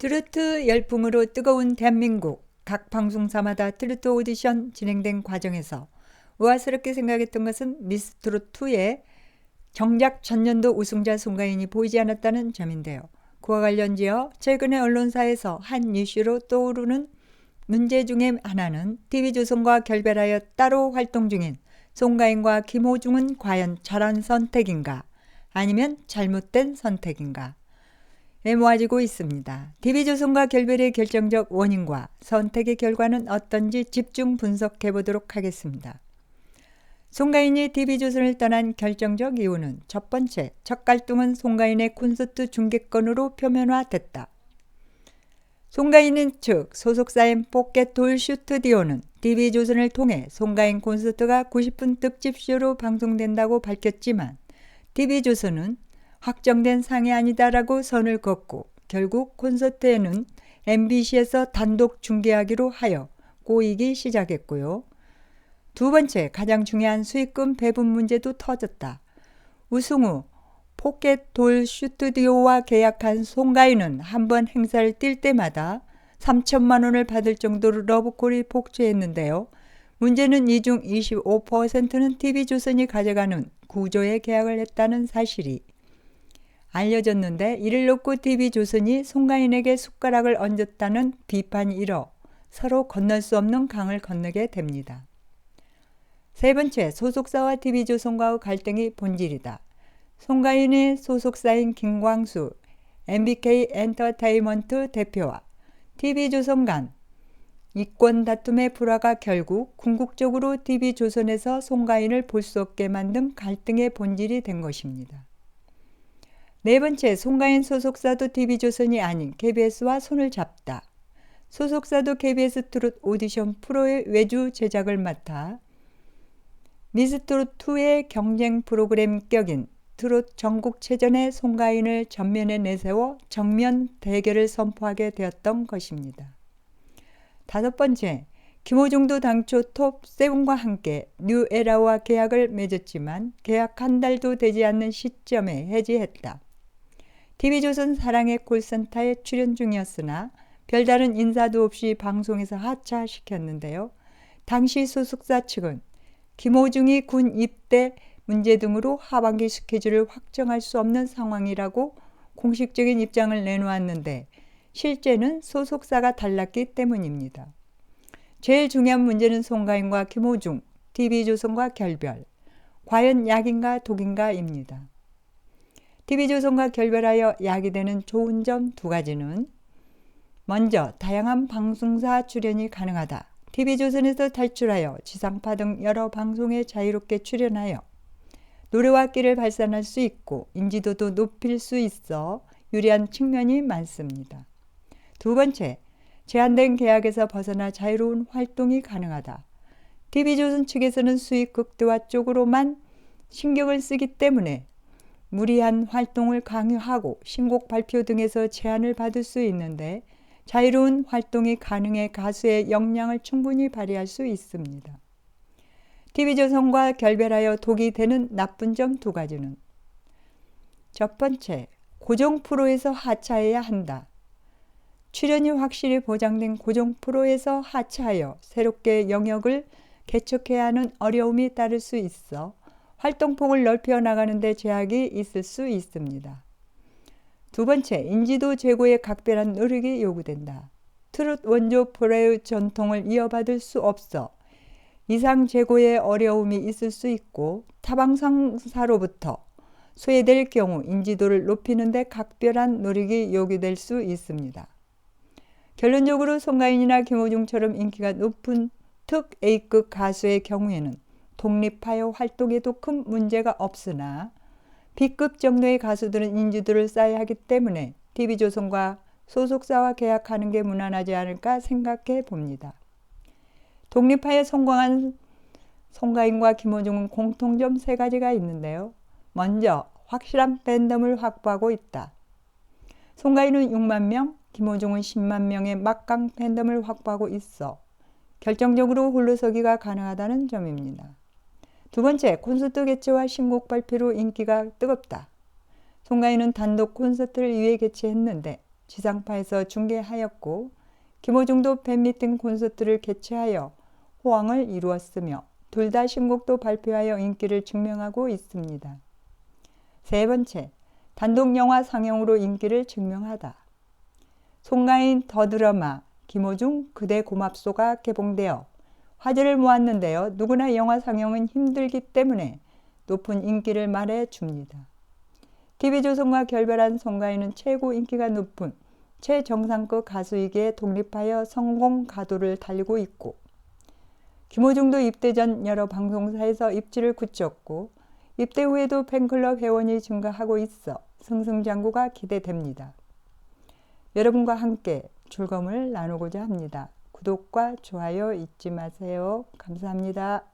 트로트 열풍으로 뜨거운 대한민국 각 방송사마다 트로트 오디션 진행된 과정에서 우아스럽게 생각했던 것은 미스 트롯2의 정작 전년도 우승자 송가인이 보이지 않았다는 점인데요. 그와 관련지어 최근에 언론사에서 한 이슈로 떠오르는 문제 중에 하나는 TV조선과 결별하여 따로 활동 중인 송가인과 김호중은 과연 잘한 선택인가 아니면 잘못된 선택인가 모아지고 있습니다. TV조선과 결별의 결정적 원인과 선택의 결과는 어떤지 집중 분석해 보도록 하겠습니다. 송가인이 TV조선을 떠난 결정적 이유는 첫 번째, 첫 갈등은 송가인의 콘서트 중계권으로 표면화됐다. 송가인 측 소속사인 포켓 돌 슈트디오는 TV조선을 통해 송가인 콘서트가 90분 특집쇼로 방송된다고 밝혔지만 TV조선은 확정된 상이 아니다라고 선을 긋고 결국 콘서트에는 MBC에서 단독 중계하기로 하여 꼬이기 시작했고요. 두 번째 가장 중요한 수익금 배분 문제도 터졌다. 우승 후 포켓 돌 슈트디오와 계약한 송가인은 한 번 행사를 뛸 때마다 3천만 원을 받을 정도로 러브콜이 폭주했는데요. 문제는 이 중 25%는 TV조선이 가져가는 구조에 계약을 했다는 사실이 알려졌는데 이를 놓고 TV조선이 송가인에게 숟가락을 얹었다는 비판이 일어 서로 건널 수 없는 강을 건너게 됩니다. 세 번째, 소속사와 TV조선과의 갈등이 본질이다. 송가인의 소속사인 김광수 MBK 엔터테인먼트 대표와 TV조선 간 이권 다툼의 불화가 결국 궁극적으로 TV조선에서 송가인을 볼 수 없게 만든 갈등의 본질이 된 것입니다. 네 번째, 송가인 소속사도 TV조선이 아닌 KBS와 손을 잡다. 소속사도 KBS 트롯 오디션 프로의 외주 제작을 맡아 미스트롯2의 경쟁 프로그램 격인 트롯 전국체전에 송가인을 전면에 내세워 정면 대결을 선포하게 되었던 것입니다. 다섯 번째, 김호중도 당초 톱7과 함께 뉴에라와 계약을 맺었지만 계약 한 달도 되지 않는 시점에 해지했다. TV조선 사랑의 콜센터에 출연 중이었으나 별다른 인사도 없이 방송에서 하차시켰는데요. 당시 소속사 측은 김호중이 군 입대 문제 등으로 하반기 스케줄을 확정할 수 없는 상황이라고 공식적인 입장을 내놓았는데 실제는 소속사가 달랐기 때문입니다. 제일 중요한 문제는 송가인과 김호중, TV조선과 결별. 과연 약인가 독인가입니다. TV조선과 결별하여 약이 되는 좋은 점 두 가지는 먼저 다양한 방송사 출연이 가능하다. TV조선에서 탈출하여 지상파 등 여러 방송에 자유롭게 출연하여 노래와 끼를 발산할 수 있고 인지도도 높일 수 있어 유리한 측면이 많습니다. 두 번째, 제한된 계약에서 벗어나 자유로운 활동이 가능하다. TV조선 측에서는 수익 극대화 쪽으로만 신경을 쓰기 때문에 무리한 활동을 강요하고 신곡 발표 등에서 제한을 받을 수 있는데 자유로운 활동이 가능해 가수의 역량을 충분히 발휘할 수 있습니다. TV조선과 결별하여 독이 되는 나쁜 점 두 가지는 첫 번째, 고정 프로에서 하차해야 한다. 출연이 확실히 보장된 고정 프로에서 하차하여 새롭게 영역을 개척해야 하는 어려움이 따를 수 있어 활동폭을 넓혀 나가는데 제약이 있을 수 있습니다. 두 번째, 인지도 제고에 각별한 노력이 요구된다. 트롯 원조 프로의 전통을 이어받을 수 없어 이상 제고에 어려움이 있을 수 있고 타방상사로부터 소외될 경우 인지도를 높이는 데 각별한 노력이 요구될 수 있습니다. 결론적으로 송가인이나 김호중처럼 인기가 높은 특 A급 가수의 경우에는 독립하여 활동에도 큰 문제가 없으나 B급 정도의 가수들은 인지도를 쌓아야 하기 때문에 TV조선과 소속사와 계약하는 게 무난하지 않을까 생각해 봅니다. 독립하여 성공한 송가인과 김호중은 공통점 세 가지가 있는데요. 먼저 확실한 팬덤을 확보하고 있다. 송가인은 6만 명, 김호중은 10만 명의 막강 팬덤을 확보하고 있어 결정적으로 홀로서기가 가능하다는 점입니다. 두 번째, 콘서트 개최와 신곡 발표로 인기가 뜨겁다. 송가인은 단독 콘서트를 2회 개최했는데 지상파에서 중계하였고 김호중도 팬미팅 콘서트를 개최하여 호황을 이루었으며 둘 다 신곡도 발표하여 인기를 증명하고 있습니다. 세 번째, 단독 영화 상영으로 인기를 증명하다. 송가인 더 드라마 김호중 그대 고맙소가 개봉되어 화제를 모았는데요. 누구나 영화 상영은 힘들기 때문에 높은 인기를 말해 줍니다. TV조선과 결별한 송가인은 최고 인기가 높은 최정상급 가수이기에 독립하여 성공 가도를 달리고 있고 김호중도 입대 전 여러 방송사에서 입지를 굳혔고 입대 후에도 팬클럽 회원이 증가하고 있어 승승장구가 기대됩니다. 여러분과 함께 즐거움을 나누고자 합니다. 구독과 좋아요 잊지 마세요. 감사합니다.